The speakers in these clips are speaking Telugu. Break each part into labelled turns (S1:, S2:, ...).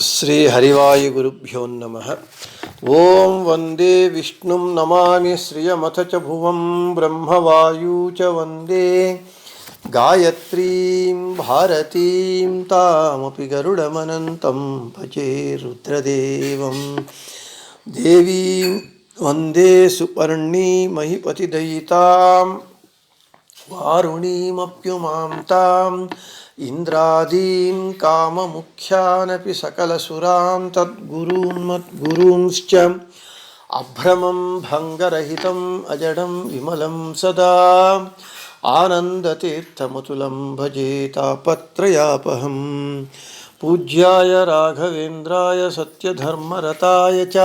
S1: श्रीहरिवायुगुरुभ्यो नमः। ॐ वंदे विष्णुं नमामि श्रियमथ च भुवं ब्रह्मवायू च वंदे। गायत्रीं, भारतीं, तामपि गरुडमनन्तं भजे रुद्रदेवं। देवीं वंदे सुपर्णी వారుణీమప్యుమాం తాం ఇంద్రాదీం కామముఖ్యానపి సకలసురాం తద్గురూన్ మద్గురూంశ్చ అభ్రమం భంగరహితం అజడం విమలం సదా ఆనందతీర్థమతులం భజే తాపత్రయాపహం పూజ్యాయ రాఘవేంద్రాయ సత్యధర్మరతాయ చ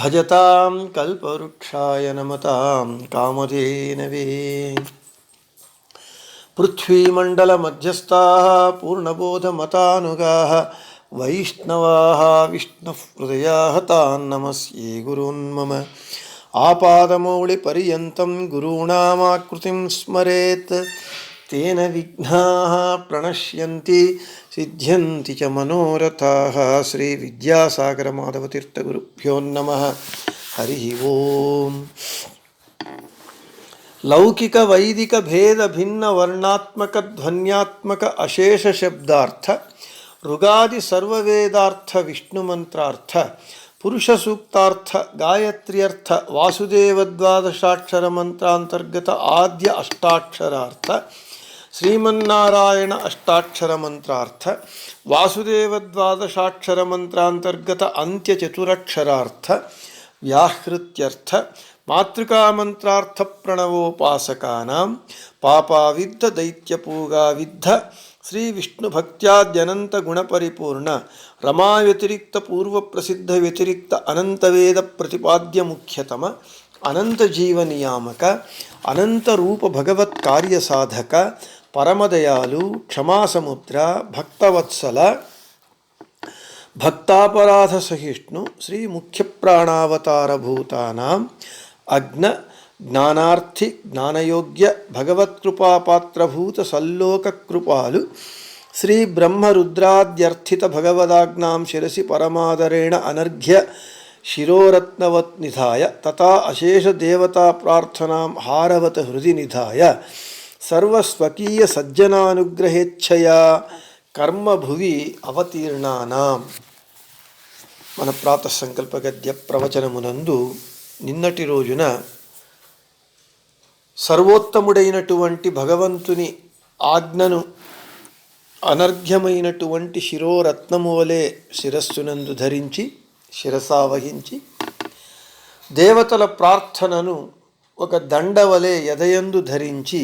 S1: भजतां कल्पवृक्षाय नमतां कामधेनवे पृथ्वीमण्डलमध्यस्थाः पूर्णबोधमतानुगाः वैष्णवाः विष्णुहृदयाः तान् नमस्ये गुरून् मम आपादमौलिपर्यन्तं गुरूणामाकृतिं स्मरेत् तेन विघ्नाः सिद्ध्य मनोरथा। श्री विद्यासागर माधवतीर्थगुरुभ्यो नम। हरि ओम्। लौकिक, वैदिक, भेद, भिन्न, वर्णात्मक, ध्वन्यात्मक, अशेष शब्दार्थ, ऋगादि, सर्ववेदार्थ विष्णु मंत्रार्थ पुरुष सूक्तार्थ, गायत्र्यर्थ, वासुदेव द्वादशाक्षर मंत्रांतर्गत आद्य अष्टाक्षरार्थ ಶ್ರೀಮನ್ನಾರಾಯಣ ಅಷ್ಟಾಕ್ಷರ ಮಂತ್ರಾರ್ಥ ವಾಸುದೇವ ದ್ವಾದಶಾಕ್ಷರ ಮಂತ್ರಾಂತರ್ಗತ ಅಂತ್ಯ ಚತುರಕ್ಷರಾರ್ಥ ವ್ಯಾಹೃತ್ಯರ್ಥ ಮಾತೃಕಾಮಂತ್ರಾರ್ಥ ಪ್ರಣವೋಪಾಸಕಾನಾಂ ಪಾಪಾವಿದ್ಧ ದೈತ್ಯಪೂಗಾವಿದ್ಧ ಶ್ರೀ ವಿಷ್ಣು ಭಕ್ತ್ಯಾದ್ಯನಂತ ಗುಣಪರಿಪೂರ್ಣ ರಮಾ ವ್ಯತಿರಿಕ್ತ ಪೂರ್ವ ಪ್ರಸಿದ್ಧ ವ್ಯತಿರಿಕ್ತ ಅನಂತವೇದ ಪ್ರತಿಪಾದ್ಯ ಮುಖ್ಯತಮ ಅನಂತ ಜೀವ ನಿಯಾಮಕ ಅನಂತ ರೂಪ ಭಗವತ್ ಕಾರ್ಯ ಸಾಧಕ పరమదయాలు క్షమాసముద్ర భక్తవత్సల భక్తాపరాధ సహిష్ణు శ్రీ ముఖ్య ప్రాణావతారభూతానాం అగ్న జ్ఞానార్థి జ్ఞానయోగ్య భగవత్కృపాపాత్రభూత సల్లోక కృపాలు శ్రీ బ్రహ్మరుద్రాద్యర్థిత భగవదాజ్ఞాం శిరసి పరమాదరేణ అనర్ఘ్య శిరోరత్నవత్ నిధాయ తథా అశేష దేవతా ప్రార్థనాం హారవత హృది నిధాయ. సర్వస్వకీయ సజ్జనానుగ్రహేచ్ఛయా కర్మభువి అవతీర్ణానాం. మన ప్రాత సంకల్ప గద్య ప్రవచనమునందు నిన్నటి రోజున సర్వోత్తముడైనటువంటి భగవంతుని ఆజ్ఞను అనర్ఘ్యమైనటువంటి శిరోరత్నము వలె శిరస్సునందు ధరించి శిరసావహించి దేవతల ప్రార్థనను ఒక దండవలే యదయందు ధరించి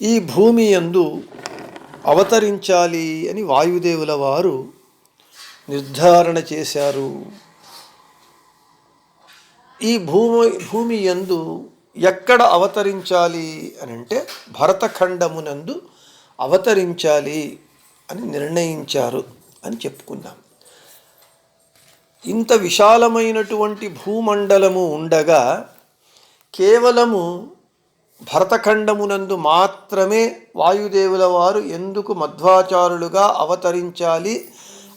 S1: ఈ భూమి యందు అవతరించాలి అని వాయుదేవుల వారు నిర్ధారణ చేశారు. ఈ భూమి భూమి యందు ఎక్కడ అవతరించాలి అని అంటే భరతఖండమునందు అవతరించాలి అని నిర్ణయించారు అని చెప్పుకున్నాం ఇంత విశాలమైనటువంటి భూమండలము ఉండగా కేవలము భరతఖండమునందు మాత్రమే వాయుదేవుల వారు ఎందుకు మధ్వాచారులుగా అవతరించాలి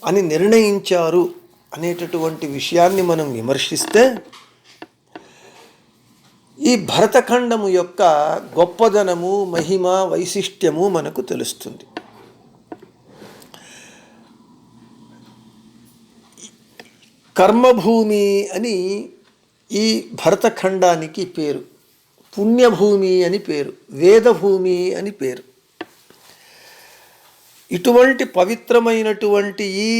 S1: అని నిర్ణయించారు అనేటటువంటి విషయాన్ని మనం విమర్శిస్తే ఈ భరతఖండము యొక్క గొప్పదనము మహిమ వైశిష్ట్యము మనకు తెలుస్తుంది. కర్మభూమి అని ఈ భరతఖండానికి పేరు. పుణ్యభూమి అని పేరు వేదభూమి అని పేరు. ఇటువంటి పవిత్రమైనటువంటి ఈ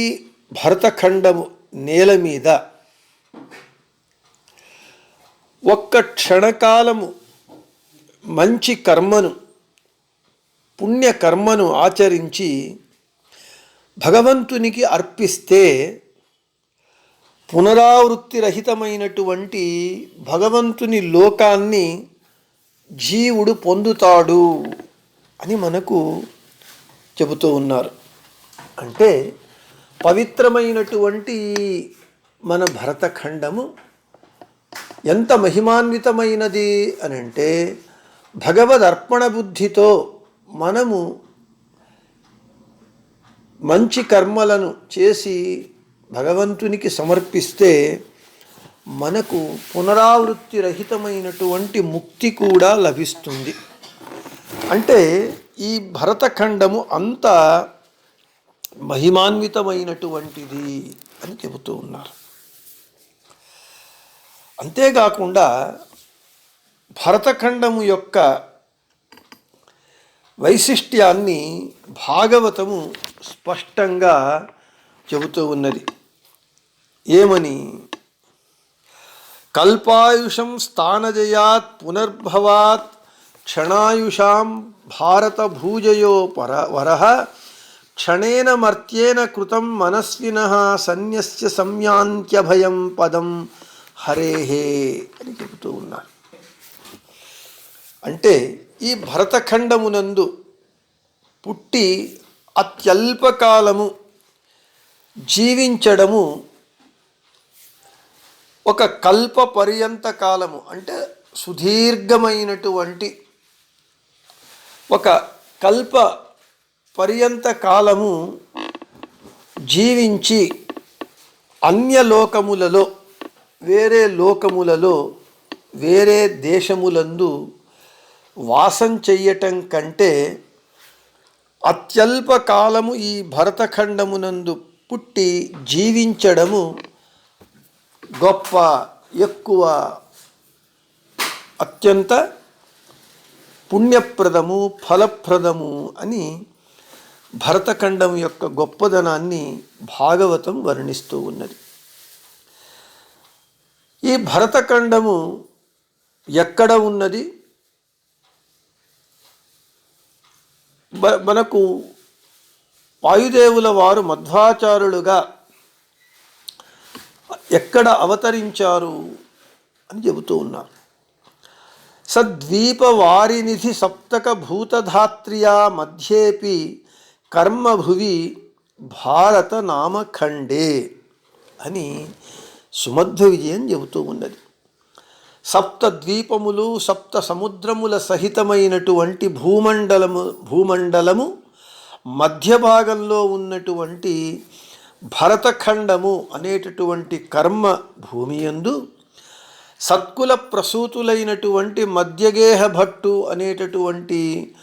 S1: భరతఖండము నేల మీద ఒక్క క్షణకాలము మంచి కర్మను పుణ్యకర్మను ఆచరించి భగవంతునికి అర్పిస్తే పునరావృత్తి రహితమైనటువంటి భగవంతుని లోకాన్ని జీవుడు పొందుతాడు అని మనకు చెబుతూ ఉన్నారు. అంటే పవిత్రమైనటువంటి మన భరతఖండము ఎంత మహిమాన్వితమైనది అని అంటే భగవదర్పణ బుద్ధితో మనము మంచి కర్మలను చేసి భగవంతునికి సమర్పిస్తే మనకు పునరావృత్తి రహితమైనటువంటి ముక్తి కూడా లభిస్తుంది. అంటే ఈ భరతఖండము అంత మహిమాన్వితమైనటువంటిది అని చెబుతూ ఉన్నారు. అంతేకాకుండా భరతఖండము యొక్క వైశిష్ట్యాన్ని భాగవతము స్పష్టంగా చెబుతూ ఉన్నది. ఏమని? కల్పాయుషం స్థానజయాత్ పునర్భవాత్ క్షణాయుషాం భారత భూజయో పర వర క్షణేన మర్త్యేన కృతం మనస్విన సన్యస్య సంయాంత్యభయం పదం హరేహే అని చెబుతూ ఉన్నారు అంటే ఈ భరతఖండమునందు పుట్టి అత్యల్పకాలము జీవించడము ఒక కల్ప పర్యంత కాలము అంటే సుదీర్ఘమైనటువంటి ఒక కల్ప పర్యంత కాలము జీవించి అన్య లోకములలో వేరే లోకములలో వేరే దేశములందు వాసం చెయ్యటం కంటే అత్యల్ప కాలము ఈ భరతఖండమునందు పుట్టి జీవించడము గొప్ప ఎక్కువ అత్యంత పుణ్యప్రదము ఫలప్రదము అని భరతఖండం యొక్క గొప్పదనాన్ని భాగవతం వర్ణిస్తూ ఉన్నది. ఈ భరతఖండము ఎక్కడ ఉన్నది? మనకు వాయుదేవుల వారు మధ్వాచారులుగా ఎక్కడ అవతరించారు అని చెబుతూ ఉన్నారు. సద్వీప వారినిధి సప్తక మధ్యేపి కర్మభువి భారత నామఖండే అని సుమధ్వ విజయం చెబుతూ ఉన్నది. సప్త ద్వీపములు సప్త సముద్రముల సహితమైనటువంటి భూమండలము భూమండలము మధ్య భాగంలో ఉన్నటువంటి భరతఖండము అనేటటువంటి కర్మ భూమియందు సత్కుల ప్రసూతులైనటువంటి మధ్యగేహ భట్టు అనేటటువంటి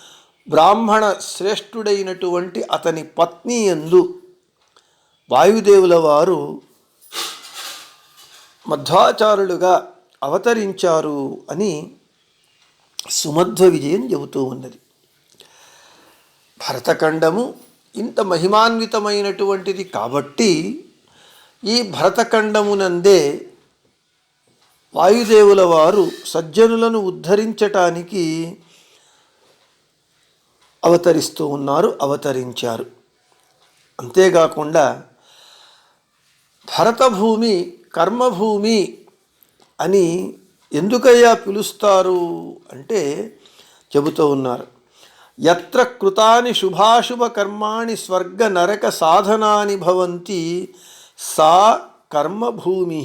S1: బ్రాహ్మణ శ్రేష్ఠుడైనటువంటి అతని పత్ని యందు వాయుదేవుల వారు మధ్వాచారులుగా అవతరించారు అని సుమధ్వ విజయం చెబుతూ ఉన్నది. భరతఖండము ఇంత మహిమాన్వితమైనటువంటిది కాబట్టి ఈ భరతఖండమునందే వాయుదేవుల వారు సజ్జనులను ఉద్ధరించటానికి అవతరిస్తూ ఉన్నారు అవతరించారు. అంతేకాకుండా భరతభూమి కర్మభూమి అని ఎందుకయ్యా పిలుస్తారు అంటే చెబుతూ ఉన్నారు. ఎత్ర కృతాని శుభాశుభ కర్మాణి స్వర్గ నరక సాధనాని భవంతి సా కర్మభూమి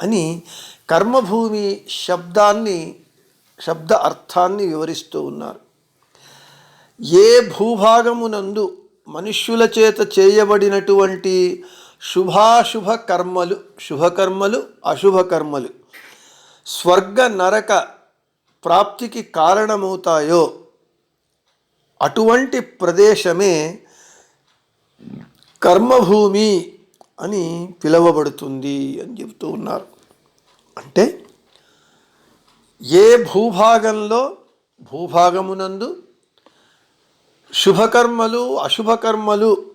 S1: అని కర్మభూమి శబ్దాన్ని శబ్ద అర్థాన్ని వివరిస్తూ ఉన్నారు. ఏ భూభాగమునందు మనుష్యుల చేత చేయబడినటువంటి శుభాశుభ కర్మలు శుభకర్మలు అశుభకర్మలు స్వర్గ నరక ప్రాప్తికి కారణమవుతాయో అటువంటి ప్రదేశమే కర్మభూమి అని పిలువబడుతుంది అని చెబుతూ ఉన్నారు. అంటే ఏ భూభాగంలో భూభాగమునందు శుభకర్మలు అశుభకర్మలు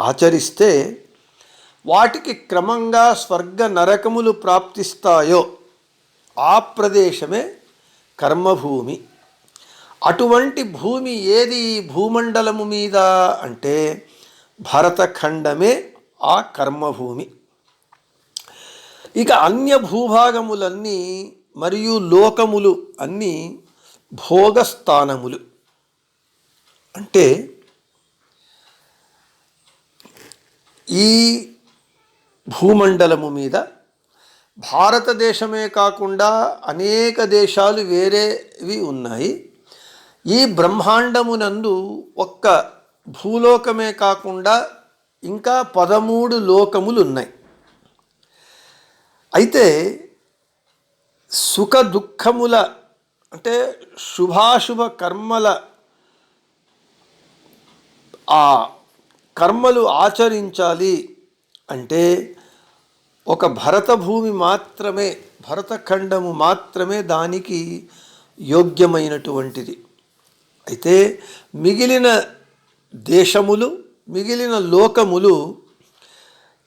S1: ఆచరిస్తే వాటికి క్రమంగా స్వర్గ నరకములు ప్రాప్తిస్తాయో ఆ ప్రదేశమే కర్మభూమి. అటువంటి భూమి ఏది భూమండలము మీద అంటే భరతఖండమే ఆ కర్మభూమి. ఇక అన్య భూభాగములన్నీ మరియు లోకములు అన్నీ భోగస్థానములు. అంటే ఈ భూమండలము మీద భారతదేశమే కాకుండా అనేక దేశాలు వేరేవి ఉన్నాయి. ఈ బ్రహ్మాండమునందు ఒక్క భూలోకమే కాకుండా ఇంకా పదమూడు లోకములు ఉన్నాయి అయితే సుఖ దుఃఖముల అంటే శుభాశుభ కర్మల ఆ కర్మలు ఆచరించాలి అంటే ఒక భరత భూమి మాత్రమే భరతఖండము మాత్రమే దానికి యోగ్యమైనటువంటిది. అయితే మిగిలిన దేశములు మిగిలిన లోకములు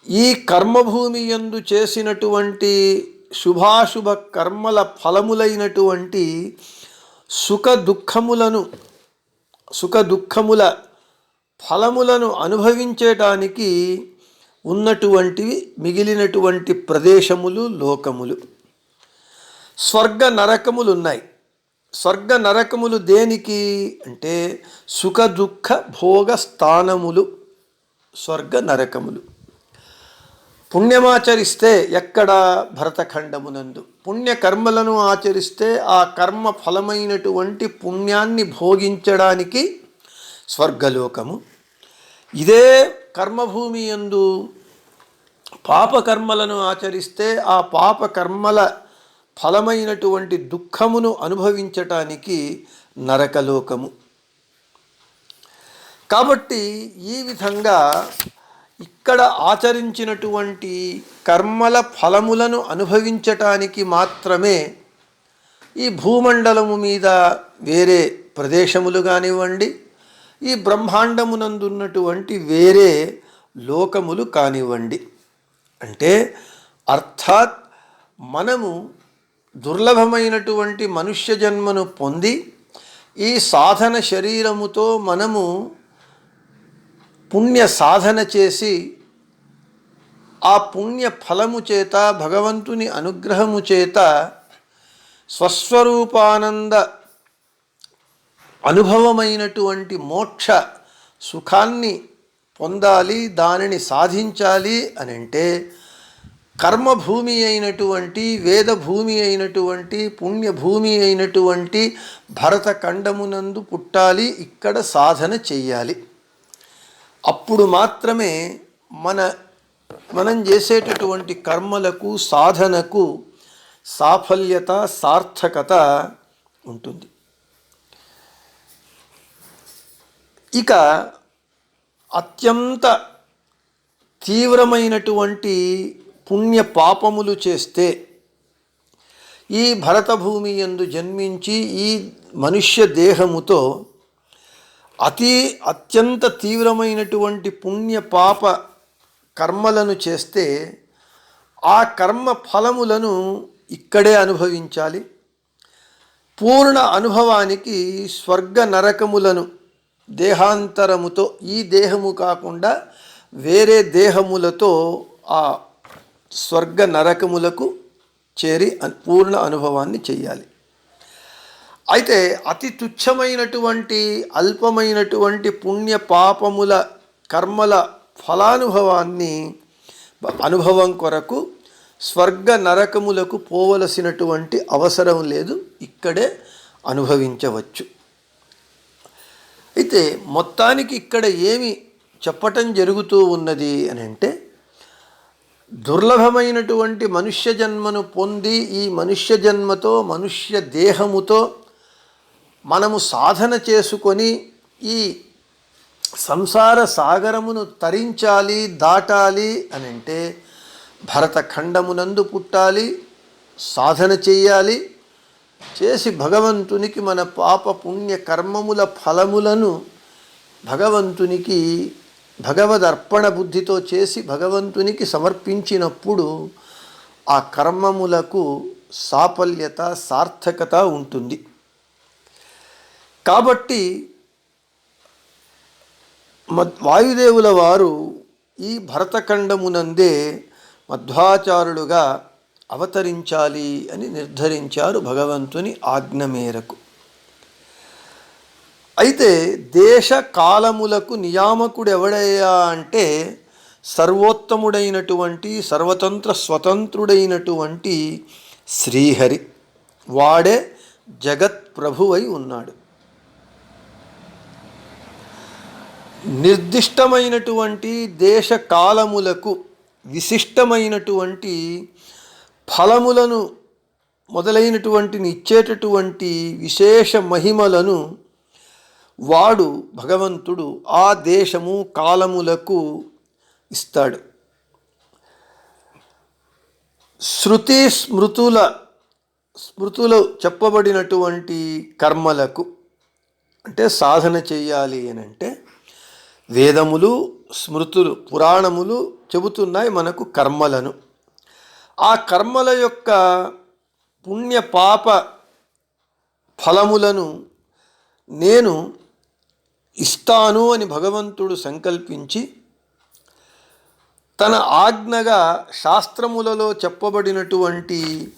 S1: ఈ కర్మభూమి యందు చేసినటువంటి శుభాశుభ కర్మల ఫలములైనటువంటి సుఖ దుఃఖములను సుఖ దుఃఖముల ఫలములను అనుభవించటానికి ఉన్నటువంటివి మిగిలినటువంటి ప్రదేశములు లోకములు. స్వర్గ నరకములు ఉన్నాయి స్వర్గ నరకములు దేనికి అంటే సుఖ దుఃఖ భోగ స్థానములు స్వర్గ నరకములు. పుణ్యమాచరిస్తే ఎక్కడ భరతఖండమునందు. పుణ్యకర్మలను ఆచరిస్తే ఆ కర్మ ఫలమైనటువంటి పుణ్యాన్ని భోగించడానికి స్వర్గలోకము. ఇదే కర్మభూమి యందు పాపకర్మలను ఆచరిస్తే ఆ పాపకర్మల ఫలమైనటువంటి దుఃఖమును అనుభవించటానికి నరకలోకము. కాబట్టి ఈ విధంగా ఇక్కడ ఆచరించినటువంటి కర్మల ఫలములను అనుభవించటానికి మాత్రమే ఈ భూమండలము మీద వేరే ప్రదేశములు కానివ్వండి ఈ బ్రహ్మాండమునందున్నటువంటి వేరే లోకములు కానివ్వండి. అంటే అర్థాత్ మనము దుర్లభమైనటువంటి మనుష్య జన్మను పొంది ఈ సాధన శరీరముతో మనము పుణ్య సాధన చేసి ఆ పుణ్య ఫలము చేత భగవంతుని అనుగ్రహము చేత స్వస్వరూపానంద అనుభవమైనటువంటి మోక్ష సుఖాన్ని పొందాలి దానిని సాధించాలి అని అంటే కర్మభూమి అయినటువంటి వేదభూమి అయినటువంటి పుణ్యభూమి అయినటువంటి భరతఖండమునందు పుట్టాలి ఇక్కడ సాధన చెయ్యాలి. అప్పుడు మాత్రమే మన మనం చేసేటటువంటి కర్మలకు సాధనకు సాఫల్యత సార్థకత ఉంటుంది. ఇక అత్యంత తీవ్రమైనటువంటి పుణ్య పాపములు చేస్తే ఈ భరతభూమి యందు జన్మించి ఈ మనుష్య దేహముతో అతి అత్యంత తీవ్రమైనటువంటి పుణ్య పాప కర్మలను చేస్తే ఆ కర్మ ఫలములను ఇక్కడే అనుభవించాలి. పూర్ణ అనుభవానికి స్వర్గ నరకములను దేహాంతరముతో ఈ దేహము కాకుండా వేరే దేహములతో ఆ స్వర్గ నరకములకు చేరి పూర్ణ అనుభవాన్ని చెయ్యాలి. అయితే అతి తుచ్చమైనటువంటి అల్పమైనటువంటి పుణ్య పాపముల కర్మల ఫలానుభవాన్ని అనుభవం కొరకు స్వర్గ నరకములకు పోవలసినటువంటి అవసరం లేదు. ఇక్కడే అనుభవించవచ్చు. అయితే మొత్తానికి ఇక్కడ ఏమి చెప్పటం జరుగుతూ ఉన్నది అని అంటే దుర్లభమైనటువంటి మనుష్య జన్మను పొంది ఈ మనుష్య జన్మతో మనుష్య దేహముతో మనము సాధన చేసుకొని ఈ సంసార సాగరమును తరించాలి దాటాలి అని అంటే భరతఖండమునందు పుట్టాలి సాధన చేయాలి చేసి భగవంతునికి మన పాప పుణ్య కర్మముల ఫలములను భగవంతునికి భగవదర్పణ బుద్ధితో చేసి భగవంతునికి సమర్పించినప్పుడు ఆ కర్మములకు సాఫల్యత సార్థకత ఉంటుంది. కాబట్టి మద్ వాయుదేవుల వారు ఈ భరతఖండమునందే మధ్వాచారులుగా అవతరించాలి అని నిర్ధరించారు భగవంతుని ఆజ్ఞ మేరకు. అయితే దేశ కాలములకు నియామకుడు ఎవడయ్యా అంటే సర్వోత్తముడైనటువంటి సర్వతంత్ర స్వతంత్రుడైనటువంటి శ్రీహరి. వాడే జగత్ ప్రభువై ఉన్నాడు. నిర్దిష్టమైనటువంటి దేశ కాలములకు విశిష్టమైనటువంటి ఫలములను మొదలైనటువంటిని ఇచ్చేటటువంటి విశేష మహిమలను వాడు భగవంతుడు ఆ దేశము కాలములకు ఇస్తాడు. శృతి స్మృతుల స్మృతులు చెప్పబడినటువంటి కర్మలకు అంటే సాధన చేయాలి అని అంటే వేదములు స్మృతులు పురాణములు చెబుతున్నాయి మనకు కర్మలను. ఆ కర్మల యొక్క పుణ్య పాప ఫలములను నేను ఇస్తాను అని భగవంతుడు సంకల్పించి తన ఆజ్ఞగా శాస్త్రములలో చెప్పబడినటువంటి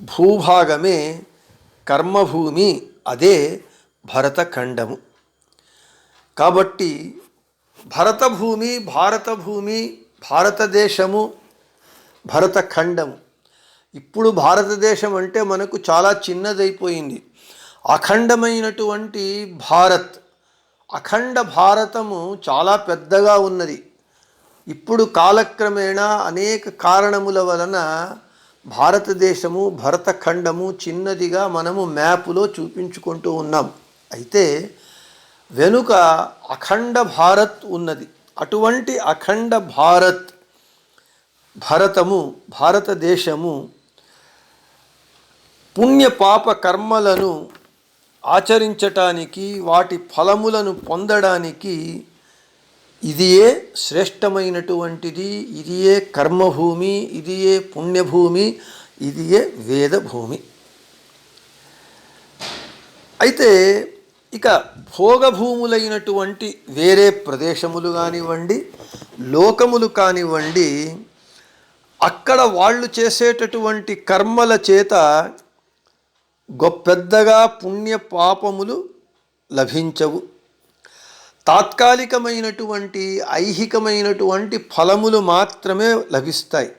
S1: భూభాగమే కర్మభూమి అదే భరతఖండము. కాబట్టి భరతభూమి భారతభూమి భారతదేశము భరతఖండము. ఇప్పుడు భారతదేశం అంటే మనకు చాలా చిన్నదైపోయింది. అఖండమైనటువంటి భారత్ అఖండ భారతము చాలా పెద్దగా ఉన్నది. ఇప్పుడు కాలక్రమేణా అనేక కారణముల వలన భారతదేశము భరతఖండము చిన్నదిగా మనము మ్యాపులో చూపించుకుంటూ ఉన్నాం. అయితే వెనుక అఖండ భారత్ ఉన్నది. అటువంటి అఖండ భారత్ భరతము భారతదేశము పుణ్య పాప కర్మలను ఆచరించటానికి వాటి ఫలములను పొందడానికి ఇదియే శ్రేష్టమైనటువంటిది ఇదియే కర్మభూమి ఇదియే పుణ్యభూమి ఇదియే వేదభూమి. అయితే ఇక భోగభూములైనటువంటి వేరే ప్రదేశములు కానివ్వండి లోకములు కానివ్వండి అక్కడ వాళ్ళు చేసేటటువంటి కర్మల చేత గొప్పెద్దగా పుణ్య పాపములు లభించవు. తాత్కాలికమైనటువంటి ఐహికమైనటువంటి ఫలములు మాత్రమే లభిస్తాయి.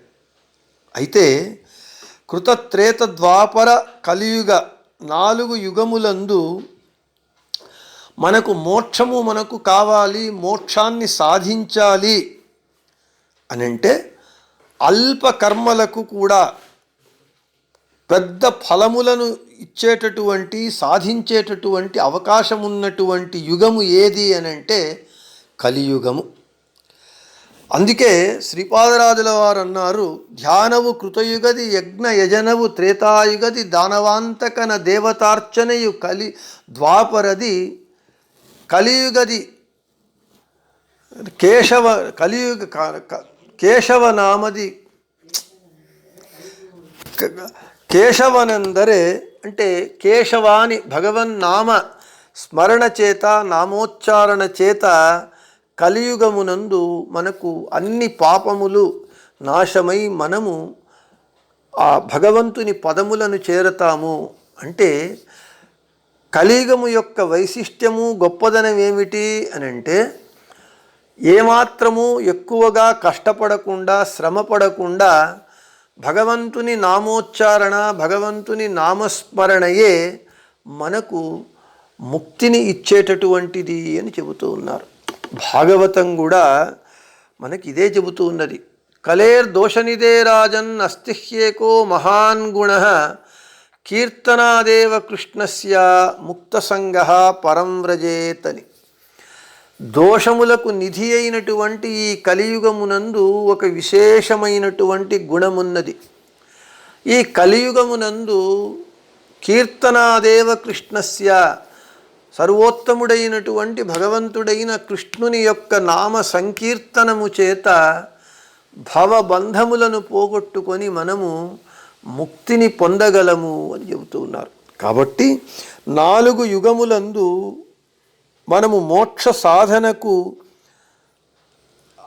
S1: అయితే కృతత్రేత ద్వాపర కలియుగ నాలుగు యుగములందు మనకు మోక్షము మనకు కావాలి మోక్షాన్ని సాధించాలి అని అంటే అల్ప కర్మలకు కూడా పెద్ద ఫలములను ఇచ్చేటటువంటి సాధించేటటువంటి అవకాశం ఉన్నటువంటి యుగము ఏది అని అంటే కలియుగము. అందుకే శ్రీపాదరాజుల వారు అన్నారు ధ్యానవు కృతయుగది యజ్ఞ యజనవు త్రేతాయుగది దానవాంతకన దేవతార్చనయు కలి ద్వాపరది కలియుగది. కేశవ కలియుగ కేశవ నామది క- కేశవనందరే అంటే కేశవాని భగవన్నామ స్మరణ చేత నామోచ్చారణ చేత కలియుగమునందు మనకు అన్ని పాపములు నాశమై మనము ఆ భగవంతుని పదములను చేరతాము. అంటే కలియుగము యొక్క వైశిష్ట్యము గొప్పదనం ఏమిటి అని అంటే ఏమాత్రము ఎక్కువగా కష్టపడకుండా శ్రమపడకుండా భగవంతుని నామోచ్చారణ భగవంతుని నామస్మరణయే మనకు ముక్తిని ఇచ్చేటటువంటిది అని చెబుతూ ఉన్నారు. భాగవతం కూడా మనకి ఇదే చెబుతూ ఉన్నది. కలేర్ దోషనిదే రాజన్ అస్తిహ్యేకో మహాన్ గుణ కీర్తనాదేవ కృష్ణస్య ముక్తసంగ పరం వ్రజేతని. దోషములకు నిధి అయినటువంటి ఈ కలియుగమునందు ఒక విశేషమైనటువంటి గుణమున్నది. ఈ కలియుగమునందు కీర్తనాదేవ కృష్ణస్య సర్వోత్తముడైనటువంటి భగవంతుడైన కృష్ణుని యొక్క నామ సంకీర్తనము చేత భవబంధములను పోగొట్టుకొని మనము ముక్తిని పొందగలము అని చెబుతూ ఉన్నారు. కాబట్టి నాలుగు యుగములందు మనము మోక్ష సాధనకు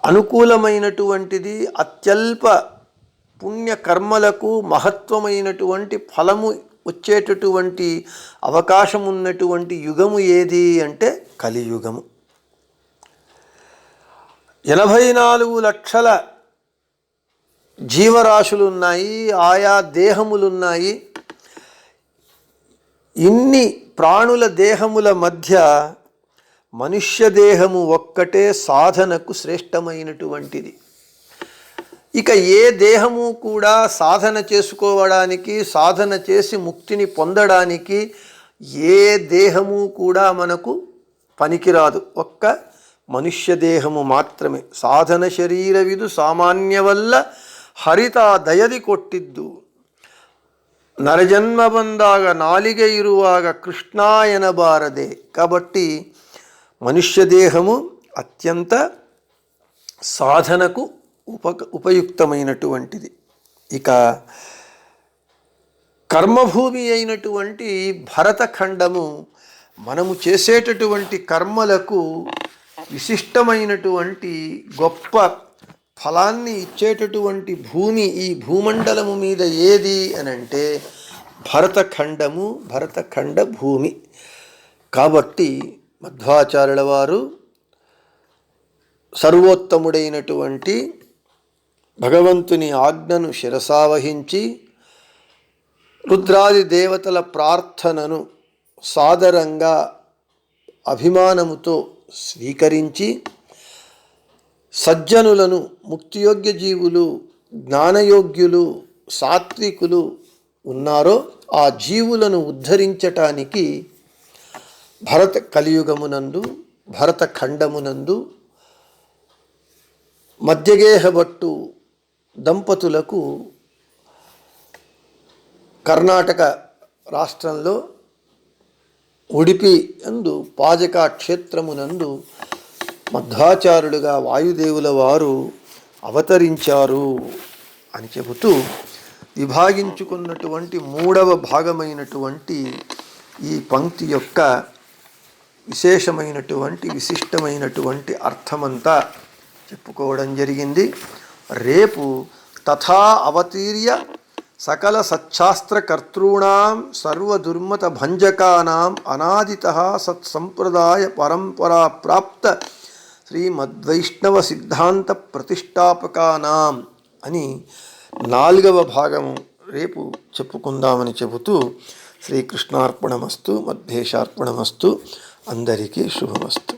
S1: అనుకూలమైనటువంటిది అత్యల్ప పుణ్యకర్మలకు మహత్వమైనటువంటి ఫలము వచ్చేటటువంటి అవకాశం ఉన్నటువంటి యుగము ఏది అంటే కలియుగము. ఎనభై నాలుగు లక్షల జీవరాశులు ఉన్నాయి ఆయా దేహములున్నాయి. ఇన్ని ప్రాణుల దేహముల మధ్య మనుష్య దేహము ఒక్కటే సాధనకు శ్రేష్టమైనటువంటిది ఇక ఏ దేహము కూడా సాధన చేసుకోవడానికి సాధన చేసి ముక్తిని పొందడానికి ఏ దేహము కూడా మనకు పనికిరాదు ఒక్క మనుష్య దేహము మాత్రమే సాధన శరీరవిదు సామాన్య వల్ల ಹರಿತ ದಯದಿ ಕೊಟ್ಟಿದ್ದು ನರಜನ್ಮ ಬಂದಾಗ ನಾಲಿಗೆ ಇರುವಾಗ ಕೃಷ್ಣ ಎನಬಾರದೆ కాబట్టి మనుష్య దేహము అత్యంత సాధనకు ఉప ఉపయుక్తమైనటువంటిది. ఇక కర్మభూమి అయినటువంటి భరతఖండము మనము చేసేటటువంటి కర్మలకు విశిష్టమైనటువంటి గొప్ప ఫలాన్ని ఇచ్చేటటువంటి భూమి ఈ భూమండలము మీద ఏది అని అంటే భరతఖండము భరతఖండ భూమి. కాబట్టి మధ్వాచార్యుల వారు సర్వోత్తముడైనటువంటి భగవంతుని ఆజ్ఞను శిరసావహించి రుద్రాది దేవతల ప్రార్థనను సాదరంగా అభిమానముతో స్వీకరించి సజ్జనులను ముక్తియోగ్య జీవులు జ్ఞానయోగ్యులు సాత్వికులు ఉన్నారో ఆ జీవులను ఉద్ధరించటానికి భరత కలియుగమునందు భరత ఖండమునందు మధ్యగేహభట్టు దంపతులకు కర్ణాటక రాష్ట్రంలో ఉడిపి అందు పాజక క్షేత్రమునందు మధ్వాచారులుగా వాయుదేవుల వారు అవతరించారు అని చెబుతూ విభాగించుకున్నటువంటి మూడవ భాగమైనటువంటి ఈ పంక్తి యొక్క విశేషమైనటువంటి విశిష్టమైనటువంటి అర్థమంతా చెప్పుకోవడం జరిగింది. రేపు తథా అవతీర్య సకల సచ్చాస్త్రకర్తॄణాం సర్వదుర్మత భంజకానాం అనాదిత సత్సంప్రదాయ పరంపరా ప్రాప్త శ్రీమద్వైష్ణవ సిద్ధాంత ప్రతిష్టాపకానాం అని నాలుగవ భాగము రేపు చెప్పుకుందామని చెబుతూ శ్రీకృష్ణార్పణమస్తు మధ్యేశార్పణమస్తు అందరికీ శుభమస్తు